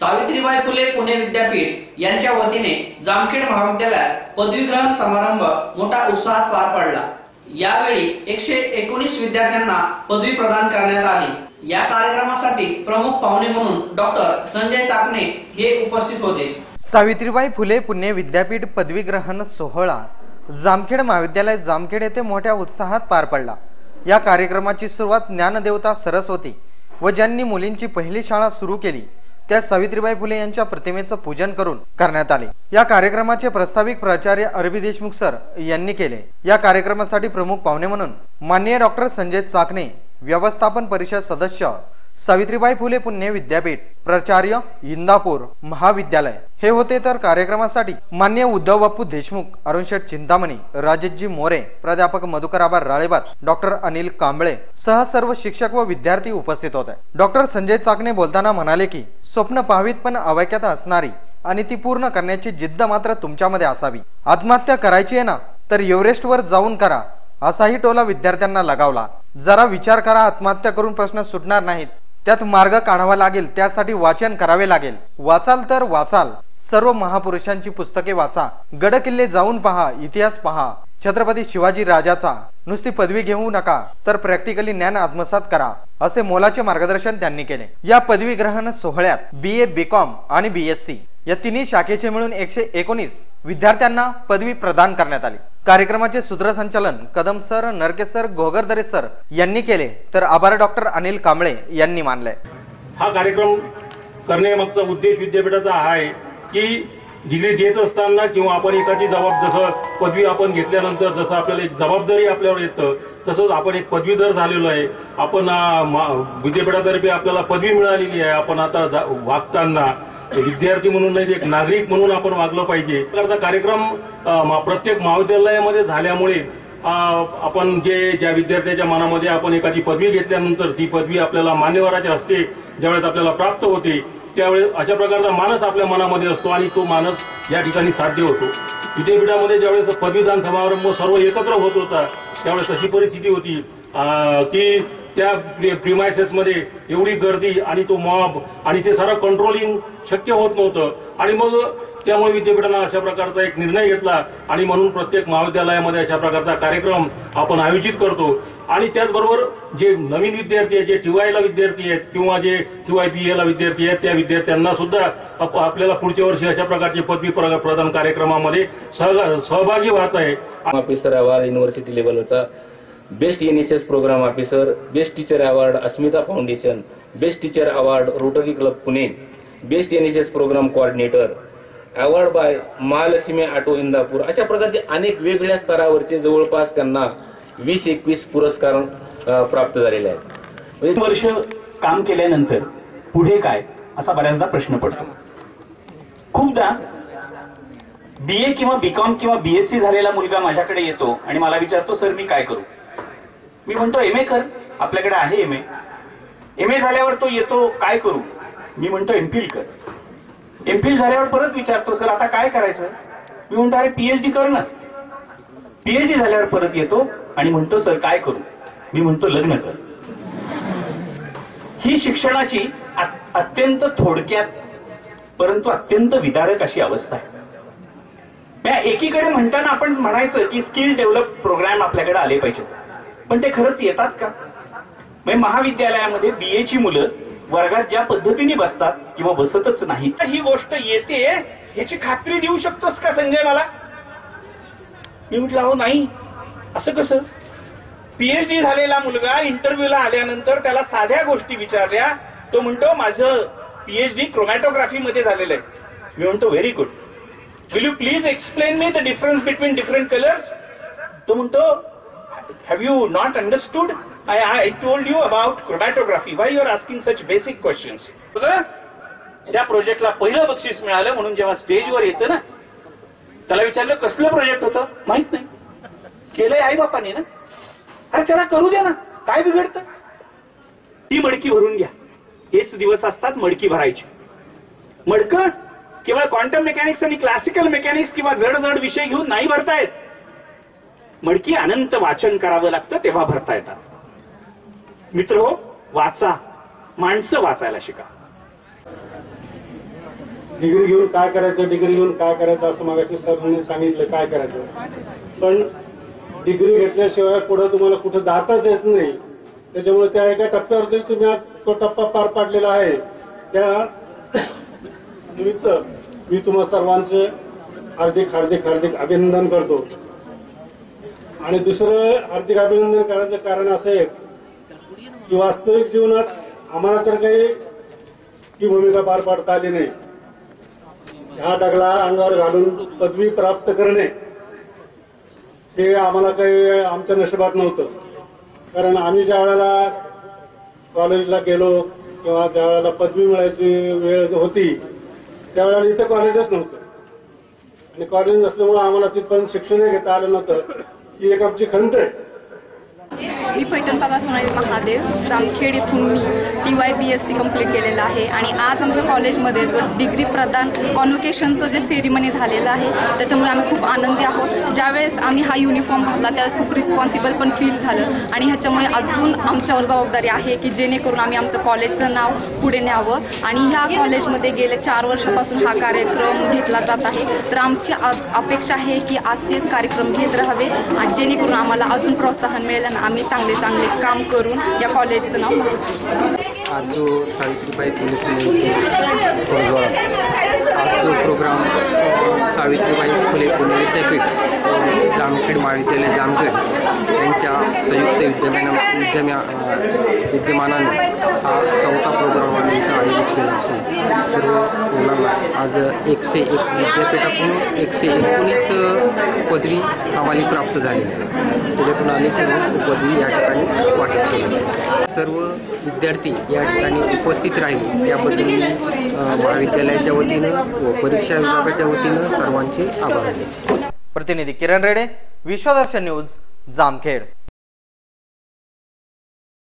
सावित्रीबाई फुले पुणे विद्यापीठ यांच्या वतीने जामखेड महाविद्यालयात पदवीग्रहण समारंभ मोठा उत्साहात पार पडला. यावेळी एकशे एकोणीस विद्यार्थ्यांना पदवी प्रदान करण्यात आली. या कार्यक्रमासाठी प्रमुख पाहुणे म्हणून डॉक्टर संजय चाकणे हे उपस्थित होते. सावित्रीबाई फुले पुणे विद्यापीठ पदवीग्रहण सोहळा. जामखेड महाविद्यालय जामखेड येथे मोठ्या उत्साहात पार पडला. या कार्यक्रमाची सुरुवात ज्ञानदेवता सरस्वती व ज्यांनी मुलींची पहिली शाळा सुरू केली. त्या सावित्रीबाई फुले यांच्या प्रतिमेचं पूजन करून करण्यात आले. या कार्यक्रमाचे प्रस्ताविक प्राचार्य अरबी देशमुख सर यांनी केले. या कार्यक्रमासाठी प्रमुख पाहुणे म्हणून माननीय डॉक्टर संजय चाकणे व्यवस्थापन परिषद सदस्य सावित्रीबाई फुले पुणे विद्यापीठ प्राचार्य इंदापूर महाविद्यालय. हे होते तर कार्यक्रमासाठी मान्य उद्धव बापू देशमुख अरुणशेठ चिंतामणी राजेशजी मोरे प्राध्यापक मधुकर राळेबार डॉक्टर अनिल कांबळे सह सर्व शिक्षक व विद्यार्थी उपस्थित होते. डॉक्टर संजय चाकणे बोलताना म्हणाले की स्वप्न पाहावीत पण अवैक्यात असणारी आणि ती पूर्ण करण्याची जिद्द मात्र तुमच्यामध्ये असावी. आत्महत्या करायची आहे ना तर एव्हरेस्टवर जाऊन करा असाही टोला विद्यार्थ्यांना लगावला. जरा विचार करा आत्महत्या करून प्रश्न सुटणार नाहीत. त्यात मार्ग काढावा लागेल त्यासाठी वाचन करावे लागेल. वाचाल तर वाचाल. सर्व महापुरुषांची पुस्तके वाचा. गड किल्ले जाऊन पहा इतिहास पहा. छत्रपती शिवाजी राजाचा. नुसती पदवी घेऊ नका तर प्रॅक्टिकली ज्ञान आत्मसात करा असे मोलाचे मार्गदर्शन त्यांनी केले. या पदवी ग्रहण सोहळ्यात बी ए बी कॉम आणि बी एस सी या तिन्ही शाखेचे मिळून एकशे एकोणीस विद्यार्थ्यांना पदवी प्रदान करण्यात आली. कार्यक्रमाचे सूत्रसंचालन कदम सर नरकेसर सर सर यांनी केले तर आभार डॉक्टर अनिल कांबळे यांनी मानले हा कार्यक्रम करण्यामागचा उद्देश विद्यापीठाचा हा आहे की डिग्री देत असताना किंवा आपण एखादी जबाब जसं पदवी आपण घेतल्यानंतर जसं आपल्याला एक जबाबदारी आपल्यावर येतं तसंच आपण एक पदवीधर झालेलो आहे. आपण विद्यापीठातर्फे आपल्याला पदवी मिळालेली आहे. आपण आता वागताना विद्यार्थी म्हणून नाही एक नागरिक म्हणून आपण वागलं पाहिजे. प्रकारचा कार्यक्रम प्रत्येक महाविद्यालयामध्ये झाल्यामुळे आपण जे ज्या विद्यार्थ्याच्या मनामध्ये आपण एखादी पदवी घेतल्यानंतर ती पदवी आपल्याला मान्यवराच्या हस्ते ज्यावेळेस आपल्याला प्राप्त होते त्यावेळेस अशा प्रकारचा मानस आपल्या मनामध्ये असतो आणि तो मानस या ठिकाणी साध्य होतो. विद्यापीठामध्ये ज्यावेळेस पदवीदान समारंभ सर्व एकत्र होत होता त्यावेळेस अशी परिस्थिती होती की त्या प्रिमायसेसमध्ये एवढी गर्दी आणि तो मॉब आणि ते सारं कंट्रोलिंग शक्य होत नव्हतं. आणि मग त्यामुळे विद्यापीठानं अशा प्रकारचा एक निर्णय घेतला आणि म्हणून प्रत्येक महाविद्यालयामध्ये अशा प्रकारचा कार्यक्रम आपण आयोजित करतो. आणि त्याचबरोबर जे नवीन विद्यार्थी आहेत जे टीवायला विद्यार्थी आहेत किंवा जे टीवाय बी एला विद्यार्थी आहेत त्या विद्यार्थ्यांना सुद्धा आपल्याला पुढच्या वर्षी अशा प्रकारचे पदवी प्र- प्रदान कार्यक्रमामध्ये सहभागी व्हायचं आहे. ऑफिसर अवॉर्ड युनिव्हर्सिटी लेवलचा best NSS programme officer best teacher award Asmita foundation best teacher award Rotary club Pune best NSS programme coordinator award by Mahalakshmi auto Indapur अशा प्रकारचे अनेक वेगळ्या स्तरावरचे जवळपास त्यांना वीस एकवीस पुरस्कार प्राप्त झालेले आहेत. म्हणजे वर्ष काम केल्यानंतर पुढे काय असा बऱ्याचदा प्रश्न पडतो. खूपदा बी ए किंवा बीकॉम किंवा बीएससी झालेला मुलगा माझ्याकडे येतो आणि मला विचारतो सर मी काय करू? मी म्हणतो एम ए कर. आपल्याकडे आहे एम ए. एम ए झाल्यावर तो येतो काय करू? मी म्हणतो एमफिल कर. एमफिल झाल्यावर परत विचारतो सर आता काय करायचं? मी म्हणतो अरे पीएचडी कर ना. पीएचडी झाल्यावर परत येतो आणि म्हणतो सर काय करू? मी म्हणतो लग्न कर. ही शिक्षणाची अत्यंत थोडक्यात परंतु अत्यंत विदारक अशी अवस्था आहे. एकीकडे म्हणताना आपण म्हणायचं की स्किल डेव्हलप प्रोग्राम आपल्याकडे आले पाहिजे पण ते खरंच येतात का? म्हणजे महाविद्यालयामध्ये बीएची मुलं वर्गात ज्या पद्धतीने बसतात किंवा बसतच नाही तर ही गोष्ट येते. याची खात्री देऊ शकतोस का संजय मला मी म्हटलं अहो नाही. असं कसं? पीएचडी झालेला मुलगा इंटरव्ह्यूला आल्यानंतर त्याला साध्या गोष्टी विचारल्या. तो म्हणतो माझं पीएचडी क्रोमॅटोग्राफीमध्ये झालेलं आहे. मी म्हणतो very good will you please explain me the difference between different colours तो म्हणतो have you not understood? I I told you about chromatography Why you are asking such basic questions त्या प्रोजेक्टला पहिलं बक्षीस मिळालं म्हणून जेव्हा स्टेजवर येतं ना त्याला विचारलं कसलं प्रोजेक्ट होतं? माहीत नाही. केलंय आई बापाने ना. अरे त्याला करू द्या ना. काय बिघडतं? ती मडकी भरून घ्या. हेच दिवस असतात मडकी भरायची. मडकं केवळ क्वांटम मेकॅनिक्स आणि क्लासिकल मेकॅनिक्स किंवा जड जड विषय घेऊन नाही भरतायत. मडकी अनंत वाचन करावं लागतं तेव्हा भरता येतात. मित्र हो वाचा. माणसं वाचायला शिका. डिग्री घेऊन काय करायचं डिग्री घेऊन काय करायचं असं मागाशी सरांनी सांगितलं काय करायचं? पण डिग्री घेतल्याशिवाय पुढे तुम्हाला कुठं जाताच येत नाही. त्याच्यामुळे त्या एका टप्प्यावरती तुम्ही आज तो टप्पा पार पाडलेला आहे. त्या निमित्त मी तुम्हा सर्वांचे हार्दिक हार्दिक हार्दिक अभिनंदन करतो. आणि दुसरं आर्थिक अभिनंदन करायचं कारण असं आहे की वास्तविक जीवनात आम्हाला तर काही ही भूमिका पार पाडता आली नाही. ह्या दगडा अंगावर घालून पदवी प्राप्त करणे हे आम्हाला काही आमच्या नशिबात नव्हतं. कारण आम्ही ज्या वेळेला कॉलेजला गेलो किंवा ज्या वेळेला पदवी मिळायची वेळ होती त्यावेळेला इथं कॉलेजच नव्हतं. आणि कॉलेज नसल्यामुळे आम्हाला तिथपर्यंत शिक्षणही घेता आलं नव्हतं. ही एक आमची खंत आहे. मी पैठण भागात सोनाली महादेव. जामखेड इथून मी T Y B S C complete केलेलं आहे. आणि आज आमच्या कॉलेजमध्ये जो डिग्री प्रदान कॉन्व्होकेशनचं जे सेरिमनी झालेलं आहे त्याच्यामुळे आम्ही खूप आनंदी आहोत. ज्यावेळेस आम्ही हा युनिफॉर्म घातला त्यावेळेस खूप रिस्पॉन्सिबल पण फील झालं. आणि ह्याच्यामुळे अजून आमच्यावर जबाबदारी आहे की जेणेकरून आम्ही आमचं कॉलेजचं नाव पुढे न्यावं. आणि ह्या कॉलेजमध्ये गेल्या चार वर्षापासून हा कार्यक्रम घेतला जात आहे. तर आमची आ- अपेक्षा आहे की आजचेच कार्यक्रम घेत राहावे. आणि जेणेकरून आम्हाला अजून प्रोत्साहन मिळेल आणि आम्ही चांगलं चांगले काम करून या कॉलेजचं नाव आज जो सावित्रीबाई फुले पुणे आज जो प्रोग्राम सावित्रीबाई फुले पुणे विद्यापीठ जामखेड महाविद्यालय जामखेड यांच्या संयुक्त विद्यमान विद्यमा विद्यमानाने हा चौथा प्रोग्राम आम्ही इथं सर्व मुलांना आज एकशे एक विद्यापीठातून एकशे एकोणीस पदवी आम्हाला प्राप्त झाली. त्याच्यातून आम्ही सर्व पदवी या ठिकाणी वाटप केली. सर्व विद्यार्थी या ठिकाणी उपस्थित राहिले. त्याबद्दल मी महाविद्यालयाच्या वतीनं व परीक्षा विभागाच्या वतीनं सर्वांचे आभार प्रतिनिधी किरण रेडे विश्वदर्शन न्यूज जामखेड.